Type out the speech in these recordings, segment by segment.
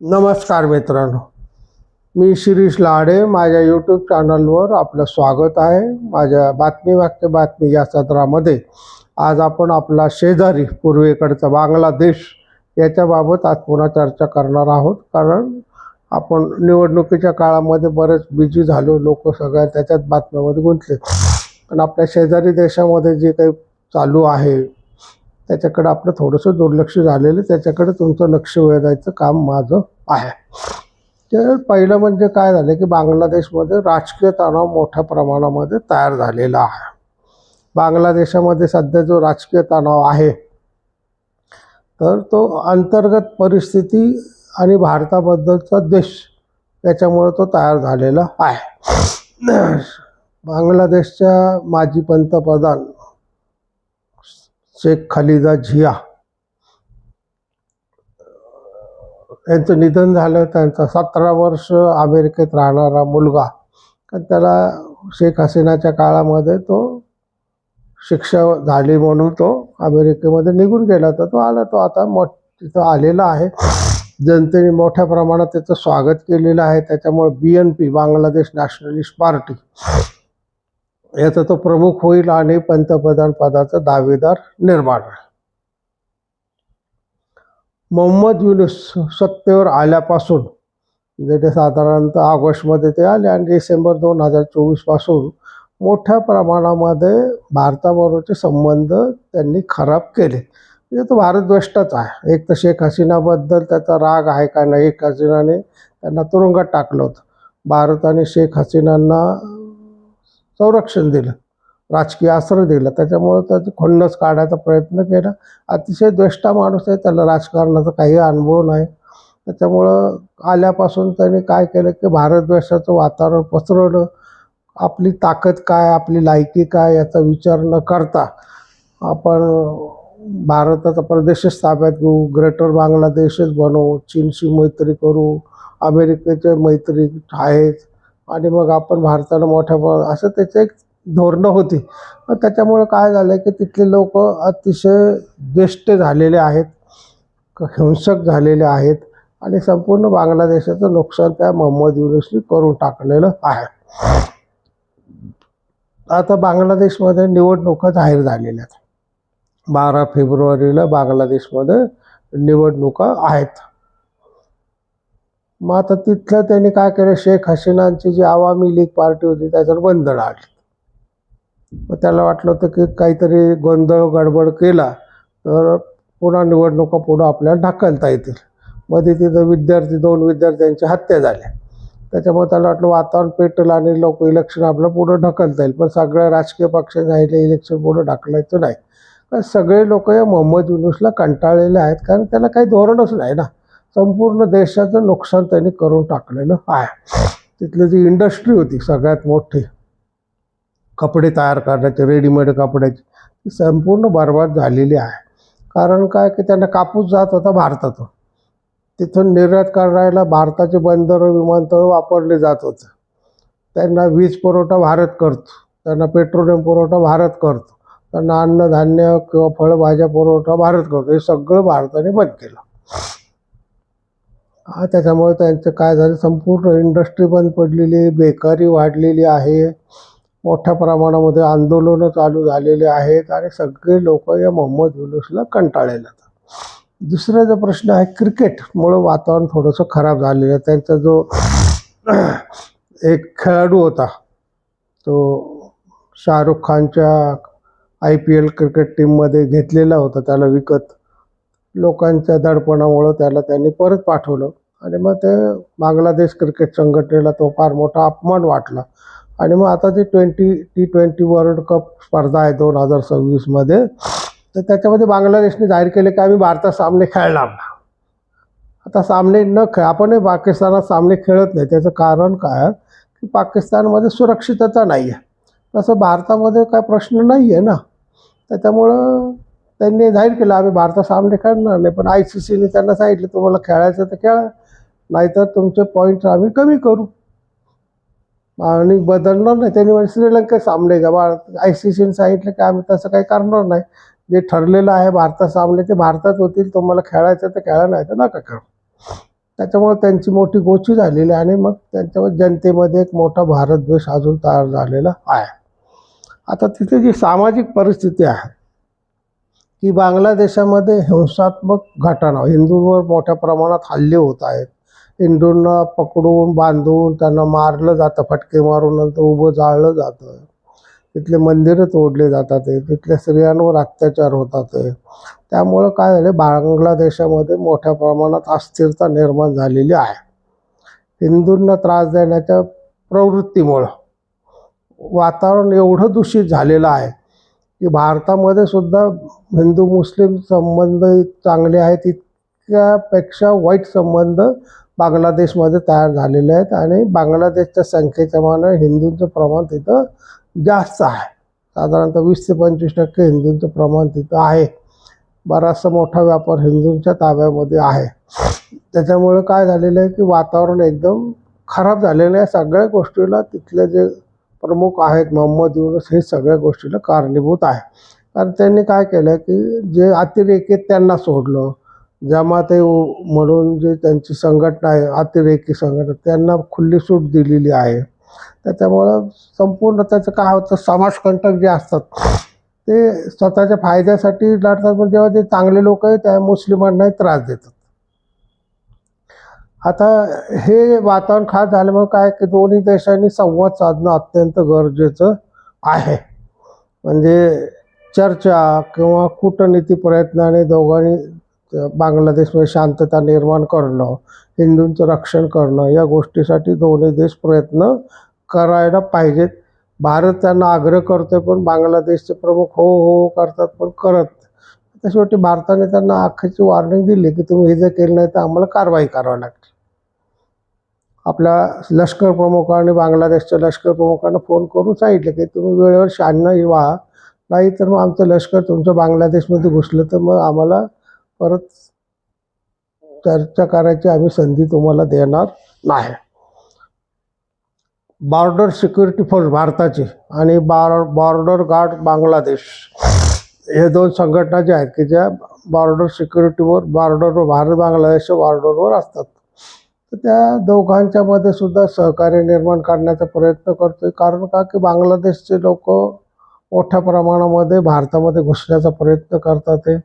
नमस्कार मित्रांनो. मी शिरीष लाडे माझ्या यूट्यूब चॅनलवर आपलं स्वागत आहे. माझ्या बातमी वाक्य बातमी या सत्रामध्ये आज आपण आपला शेजारी पूर्वेकडचा बांगलादेश याच्याबाबत आज पुन्हा चर्चा करणार आहोत. कारण आपण निवडणुकीच्या काळामध्ये बरेच बिझी झालो लोक सगळ्या त्याच्यात बातम्यामध्ये गुंतले. पण आपल्या शेजारी देशामध्ये जे काही चालू आहे त्याच्याकडे आपलं थोडंसं दुर्लक्ष झालेलं त्याच्याकडे तुमचं लक्ष वेधायचं काम माझं आहे. तर पहिलं म्हणजे काय झालं की बांगलादेशमध्ये राजकीय तणाव मोठ्या प्रमाणामध्ये तयार झालेला आहे. बांगलादेशामध्ये सध्या जो राजकीय तणाव आहे तर तो अंतर्गत परिस्थिती आणि भारताबद्दलचा देश याच्यामुळे तो तयार झालेला आहे. बांगलादेशच्या माजी पंतप्रधान शेख खालिदा झिया. यांचं निधन झालं त्यांचा सतरा वर्ष अमेरिकेत राहणारा मुलगा. तर त्याला शेख हसीनाच्या काळामध्ये तो शिक्षा झाली म्हणून तो अमेरिकेमध्ये निघून गेला तर तो आला तो आता मोठ तिथं आलेला आहे. जनतेने मोठ्या प्रमाणात त्याचं स्वागत केलेलं आहे. त्याच्यामुळे B N P Bangladesh nationalist party याचा तो प्रमुख होईल आणि पंतप्रधान पदाचा दावेदार निर्माण मोहम्मद युनुस सत्तेवर आल्यापासून म्हणजे साधारणतः ऑगस्टमध्ये ते आले आणि डिसेंबर दोन हजार चोवीसपासून मोठ्या प्रमाणामध्ये भारताबरोबरचे संबंध त्यांनी खराब केले. म्हणजे तो भारतद्वेष्टच आहे. एक तर शेख हसीनाबद्दल त्याचा राग आहे का नाही शेख हसीनाने त्यांना तुरुंगात टाकलं होतं. भारत आणि शेख हसीनांना संरक्षण दिलं राजकीय आश्रय दिला. त्याच्यामुळं त्याचं खंडच काढायचा प्रयत्न केला. अतिशय द्वेष्टा माणूस आहे त्याला राजकारणाचा काही अनुभव नाही. त्याच्यामुळं आल्यापासून त्याने काय केलं की भारतद्वेषाचं वातावरण पसरवलं. आपली ताकद काय आपली लायकी काय याचा विचार न करता आपण भारताचा प्रदेशच ताब्यात घेऊ ग्रेटर बांगलादेशच बनवू चीनशी मैत्री करू अमेरिकेचे मैत्री आहेत. आणि मग आपण भारताला मोठ्या असं त्याचं एक धोरणं होती. त्याच्यामुळं त्याच्यामुळे काय झालं की तिथले लोक अतिशय द्वेष्ट झालेले आहेत हिंसक झालेले आहेत आणि संपूर्ण बांगलादेशाचं नुकसान त्या मोहम्मद युनुसनी करून टाकलेलं आहे. आता बांगलादेशमध्ये निवडणुका जाहीर झालेल्या आहेत. बारा फेब्रुवारीला बांगलादेशमध्ये निवडणुका आहेत. मग आता तिथलं त्यांनी काय केलं? शेख हसीनांची जी आवामी लीग पार्टी होती त्याच्यावर बंधन आली. मग त्याला वाटलं होतं की काहीतरी गोंधळ गडबड केला तर पुन्हा निवडणुका पुढं आपल्याला ढकलता येतील. मध्ये तिथं विद्यार्थी दोन विद्यार्थ्यांची हत्या झाल्या. त्याच्यामुळे त्याला वाटलं वातावरण पेटलं आणि लोक इलेक्शन आपलं पुढं ढकलता येईल. पण सगळ्या राजकीय पक्षाने राहिले इलेक्शन पुढं ढकलायचं नाही. कारण सगळे लोक या मोहम्मद युनुसला कंटाळलेले आहेत कारण त्याला काही धोरणच नाही ना. संपूर्ण देशाचं नुकसान त्यांनी करून टाकलेलं आहे. तिथली जी इंडस्ट्री होती सगळ्यात मोठी कपडे तयार करण्याची रेडीमेड कपड्याची ती संपूर्ण बरबाद झालेली आहे. कारण काय की त्यांना कापूस जात होता भारतातून. तिथून निर्यात करायला भारताचे बंदरं विमानतळ वापरले जात होते. त्यांना वीज पुरवठा भारत करतो. त्यांना पेट्रोलियम पुरवठा भारत करतो. त्यांना अन्नधान्य किंवा फळभाज्या पुरवठा भारत करतो. हे सगळं भारताने बंद केलं. त्याच्यामुळे त्यांचं काय झालं संपूर्ण इंडस्ट्री बंद पडलेली आहे बेकारी वाढलेली आहे. मोठ्या प्रमाणामध्ये आंदोलनं चालू झालेले आहेत आणि सगळे लोक या मोहम्मद युनुसला कंटाळलेले आहेत. दुसरा जो प्रश्न आहे क्रिकेटमुळं वातावरण थोडंसं खराब झालेलं आहे. त्यांचा जो एक खेळाडू होता तो शाहरुख खानच्या आय पी एल क्रिकेट टीममध्ये घेतलेला होता त्याला विकत. लोकांच्या दडपणामुळं त्याला त्यांनी परत पाठवलं. आणि मग ते बांगलादेश क्रिकेट संघटनेला तो फार मोठा अपमान वाटला. आणि मग आता जी twenty T twenty world cup स्पर्धा आहे दोन हजार सव्वीसमध्ये तर त्याच्यामध्ये बांगलादेशने जाहीर केले की आम्ही भारतात सामने खेळणार आता सामने न खेळ आपणही पाकिस्तानात सामने खेळत नाही. त्याचं कारण काय? की पाकिस्तानमध्ये सुरक्षितता नाही आहे तसं भारतामध्ये काय प्रश्न नाही आहे ना. त्याच्यामुळं त्यांनी जाहीर केलं आम्ही भारतात सामने खेळणार नाही. पण आय सी सीने त्यांना सांगितलं तुम्हाला खेळायचं तर खेळा. नाहीतर तुमचे पॉईंट आम्ही कमी करू. आणि बदलणार नाही. त्यांनी म्हणजे श्रीलंका सामने का बा आय सी सीने सांगितलं की आम्ही तसं काही करणार नाही. जे ठरलेलं आहे भारतात सामने ते भारतात होतील. तुम्हाला खेळायचं तर खेळा नाही तर नका खेळू त्याच्यामुळे त्यांची मोठी गोची झालेली आहे आणि मग त्यांच्यावर जनतेमध्ये एक मोठा भारतद्वेष अजून तयार झालेला आहे. आता तिथे जी सामाजिक परिस्थिती आहे की बांगलादेशामध्ये हिंसात्मक घटना हिंदूंवर मोठ्या प्रमाणात हल्ले होत आहेत. हिंदूंना पकडून बांधून त्यांना मारलं जातं फटके मारून नंतर उभं जाळलं जातं. तिथले मंदिरं तोडले जातात तिथल्या स्त्रियांवर अत्याचार होतात. त्यामुळं काय झालं बांगलादेशामध्ये मोठ्या प्रमाणात अस्थिरता निर्माण झालेली आहे. हिंदूंना त्रास देण्याच्या प्रवृत्तीमुळं वातावरण एवढं दूषित झालेलं आहे की भारतामध्ये सुद्धा हिंदू मुस्लिम संबंध चांगले आहेत इतक्यापेक्षा वाईट संबंध बांगलादेशमध्ये तयार झालेले आहेत आणि बांगलादेशच्या संख्येच्या हिंदूंचं प्रमाण तिथं जास्त आहे. साधारणतः वीस ते पंचवीस टक्के हिंदूंचं प्रमाण तिथं आहे. बराचसा मोठा व्यापार हिंदूंच्या ताब्यामध्ये आहे. त्याच्यामुळे काय झालेलं आहे की वातावरण एकदम खराब झालेलं आहे. सगळ्या गोष्टीला तिथले जे प्रमुख आहेत मोहम्मद युनुस हे सगळ्या गोष्टीला कारणीभूत आहे. कारण त्यांनी काय केलं की जे अतिरेकीत त्यांना सोडलं. जमाते म्हणून जे त्यांची संघटना आहे अतिरेकी संघटना त्यांना खुल्ली सूट दिलेली आहे. त्याच्यामुळं संपूर्ण त्याचं काय होतं समाजकंटक जे असतात ते स्वतःच्या फायद्यासाठी लढतात पण जेव्हा जे चांगले लोक आहेत त्या मुस्लिमांनाही त्रास देतात. आता हे वातावरण खास झाल्यामुळे काय की दोन्ही देशांनी संवाद साधणं अत्यंत गरजेचं आहे. म्हणजे चर्चा किंवा कूटनीती प्रयत्नाने दोघांनी बांगलादेशमध्ये शांतता निर्माण करणं हिंदूंचं रक्षण करणं या गोष्टीसाठी दोन्ही देश प्रयत्न करायला पाहिजेत. भारत त्यांना आग्रह करतोय पण बांगलादेशचे प्रमुख हो हो, हो करतात पण करत. त्या शेवटी भारताने त्यांना अख्खीची वॉर्निंग दिली की तुम्ही हे जर केलं नाही तर आम्हाला कारवाई करावी लागते आपल्या लष्कर प्रमुखांनी बांगलादेशच्या लष्कर प्रमुखांना फोन करून सांगितलं की तुम्ही वेळेवर शहाण्णव व्हा. नाही तर मग आमचं लष्कर तुमच्या बांगलादेशमध्ये घुसलं तर मग आम्हाला परत चर्चा करायची आम्ही संधी तुम्हाला देणार नाही. बॉर्डर सिक्युरिटी फोर्स भारताची आणि बॉर बॉर्डर गार्ड बांगलादेश हे दोन संघटना ज्या आहेत की ज्या बॉर्डर सिक्युरिटीवर बॉर्डरवर भारत बांगलादेशच्या बॉर्डरवर असतात. तर त्या दोघांच्यामध्ये सुद्धा सहकार्य निर्माण करण्याचा प्रयत्न करतो आहे कारण का की बांगलादेशचे लोक मोठ्या प्रमाणामध्ये भारतामध्ये घुसण्याचा प्रयत्न करतात आहे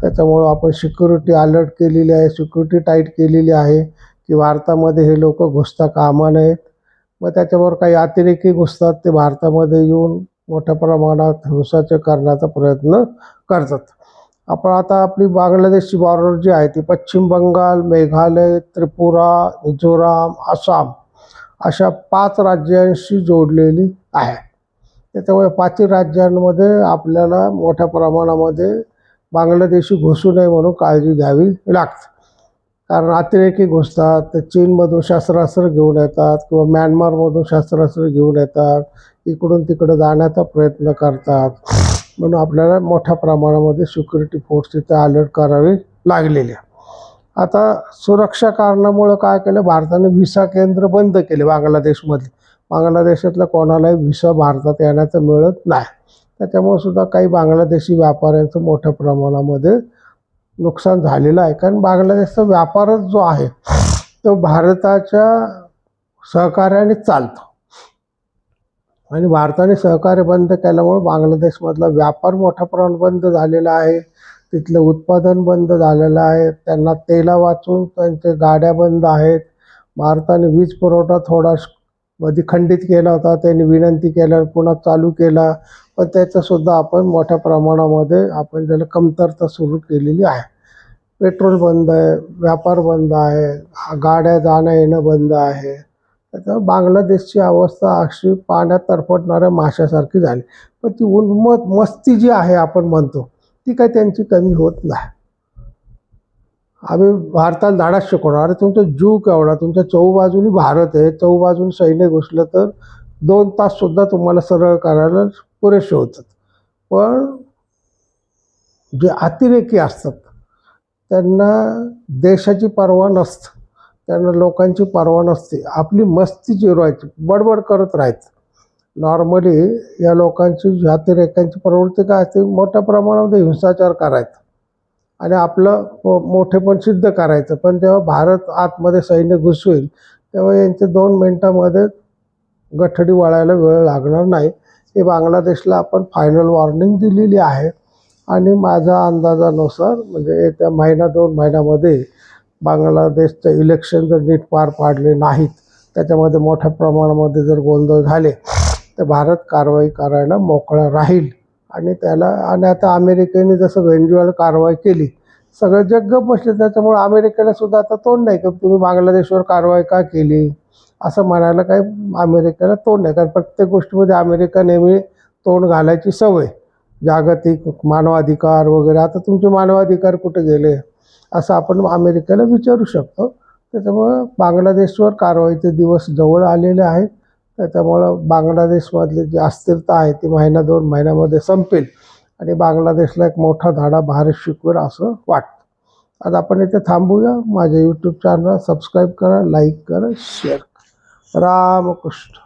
त्याच्यामुळं आपण सिक्युरिटी अलर्ट केलेली आहे सिक्युरिटी टाईट केलेली आहे की भारतामध्ये हे लोक घुसता कामा नयेत. मग त्याच्यावर काही अतिरेकी घुसतात ते भारतामध्ये येऊन मोठ्या प्रमाणात हिंसाचे करण्याचा प्रयत्न करतात. आपण आता आपली बांगलादेशची बॉर्डर जी आहे ती पश्चिम बंगाल मेघालय त्रिपुरा मिझोराम आसाम अशा पाच राज्यांशी जोडलेली आहे. त्याच्यामुळे पाचही राज्यांमध्ये आपल्याला मोठ्या प्रमाणामध्ये बांगलादेशी घुसू नये म्हणून काळजी घ्यावी लागते. कारण अतिरेकी घुसतात ते चीनमधून शस्त्रास्त्र घेऊन येतात किंवा म्यानमारमधून शस्त्रास्त्र घेऊन येतात इकडून तिकडं जाण्याचा प्रयत्न करतात. म्हणून आपल्याला मोठ्या प्रमाणामध्ये सिक्युरिटी फोर्स तिथे अलर्ट करावी लागलेली आता सुरक्षा कारणामुळं काय केलं? भारताने व्हिसा केंद्र बंद केले बांगलादेशमधले. बांगलादेशातल्या कोणालाही व्हिसा भारतात येण्याचं मिळत नाही. त्याच्यामुळे सुद्धा काही बांगलादेशी व्यापाऱ्यांचं मोठ्या प्रमाणामध्ये नुकसान झालेलं आहे. कारण बांगलादेशचा व्यापारच जो आहे तो भारताच्या सहकार्याने चालतो. आणि भारताने सहकार्य बंद केल्यामुळे बांगलादेशमधला व्यापार मोठ्या प्रमाणात बंद झालेला आहे. तिथलं उत्पादन बंद झालेलं आहे. त्यांना तेला वाचून त्यांच्या गाड्या बंद आहेत. भारताने वीज पुरवठा थोडा मध्ये खंडित केला होता त्यांनी विनंती केल्यावर पुन्हा चालू केला. पण त्याचंसुद्धा आपण मोठ्या प्रमाणामध्ये आपण त्याला कमतरता सुरू केलेली आहे. पेट्रोल बंद आहे व्यापार बंद आहे गाड्या जाणं येणं बंद आहे. त्याच्यावर बांगलादेशची अवस्था अशी पाण्यात तरफटणाऱ्या माशासारखी झाली. पण ती उन्मत मस्ती जी आहे आपण म्हणतो ती काही त्यांची कमी होत नाही. आम्ही भारताला धाडाच शिकवणार. अरे तुमचा जीव केवढा तुमच्या चौबाजूनी भारत आहे चौबाजून सैन्य घुसलं तर दोन ताससुद्धा तुम्हाला सरळ करायला पुरेसे होतात. पण जे अतिरेकी असतात त्यांना देशाची पर्वा नसतं. त्यांना लोकांची पर्वा नसते. आपली मस्ती जिरवायची बडबड करत राहायचं. नॉर्मली या लोकांची अतिरेक्यांची प्रवृत्ती काय असते? मोठ्या प्रमाणामध्ये हिंसाचार करायचा. आणि आपलं मोठे मोठेपण सिद्ध करायचं. पण जेव्हा भारत आतमध्ये सैन्य घुसवेल तेव्हा यांचे दोन मिनटामध्ये गठडी वळायला वेळ लागणार नाही. हे बांगलादेशला आपण फायनल वॉर्निंग दिलेली आहे. आणि माझ्या अंदाजानुसार म्हणजे येत्या महिना दोन महिन्यामध्ये बांगलादेशचं इलेक्शन जर नीट पार पाडले नाहीत त्याच्यामध्ये मोठ्या प्रमाणामध्ये जर गोंधळ झाले तर भारत कारवाई करायला मोकळा राहील. आणि त्याला आणि आता अमेरिकेने जसं व्हेंज्युअल कारवाई केली सगळं जग बसले त्याच्यामुळे अमेरिकेला सुद्धा आता तोंड नाही की तुम्ही बांगलादेशवर कारवाई का केली? असं म्हणायला काही अमेरिकेला तोंड नाही कारण प्रत्येक गोष्टीमध्ये अमेरिका नेहमी तोंड घालायची सवय. जागतिक मानवाधिकार वगैरे आता तुमचे मानवाधिकार कुठे गेले? असं आपण अमेरिकेला विचारू शकतो. त्याच्यामुळं बांगलादेशवर कारवाईचे दिवस जवळ आलेले आहेत. त्याच्यामुळं बांगलादेशमधली जी अस्थिरता आहे ती महिना दोन महिन्यामध्ये संपेल आणि बांगलादेशला एक मोठा धाडा भारत शिकवेल असं वाटतं. आज आपण इथे थांबूया. माझ्या यूट्यूब चॅनल सबस्क्राईब करा लाईक करा शेअर करा. रामकृष्ण.